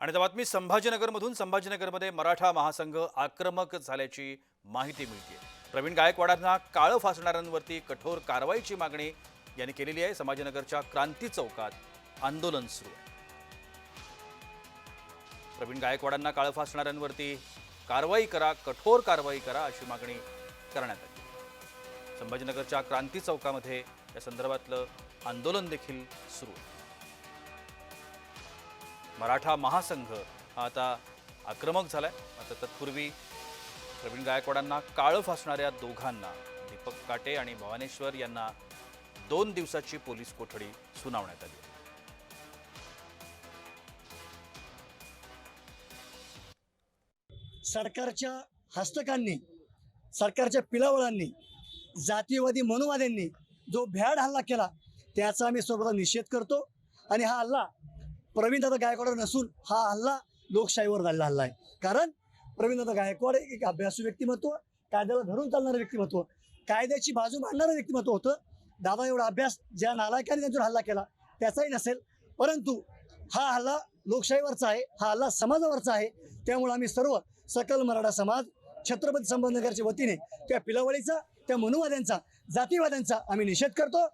आणि आता बातमी संभाजीनगरमधून संभाजीनगरमध्ये मराठा महासंघ आक्रमक झाल्याची माहिती मिळते प्रवीण गायकवाडांना काळं फासणाऱ्यांवरती कठोर कारवाईची मागणी यांनी केलेली आहे. संभाजीनगरच्या क्रांती चौकात आंदोलन सुरू आहे. प्रवीण गायकवाडांना काळं फासणाऱ्यांवरती कारवाई करा कठोर कारवाई करा अशी मागणी करण्यात आली. संभाजीनगरच्या क्रांती चौकामध्ये या संदर्भातलं आंदोलन देखील सुरू आहे. मराठा महासंघ हा आता आक्रमक झालाय. आता तत्पूर्वी प्रवीण गायकवाडांना काळं फासणाऱ्या दोघांना दीपक काटे आणि भवानेश्वर यांना दोन दिवसाची पोलीस कोठडी सुनावण्यात आली. सरकारच्या हस्तकांनी सरकारच्या पिलावळांनी जातीवादी मनुवाद्यांनी जो भ्याड हल्ला केला त्याचा आम्ही सर्वदा निषेध करतो. आणि हा हल्ला प्रवीणदादा गायकवाड नसून हा हल्ला लोकशाहीवर झालेला हल्ला आहे. कारण प्रवीणदादा गायकवाड एक अभ्यासू व्यक्तिमत्व कायद्याला धरून चालणारं व्यक्तिमत्व कायद्याची बाजू मांडणारं व्यक्तिमत्व होतं. दादा एवढा अभ्यास ज्या नालायकाने त्यांच्यावर हल्ला केला त्याचाही नसेल. परंतु हा हल्ला लोकशाहीवरचा आहे हा हल्ला समाजावरचा आहे. त्यामुळे आम्ही सर्व सकल मराठा समाज छत्रपती संभाजीनगरच्या वतीने त्या पिलावळीचा त्या मनुवाद्यांचा जातीवाद्यांचा आम्ही निषेध करतो.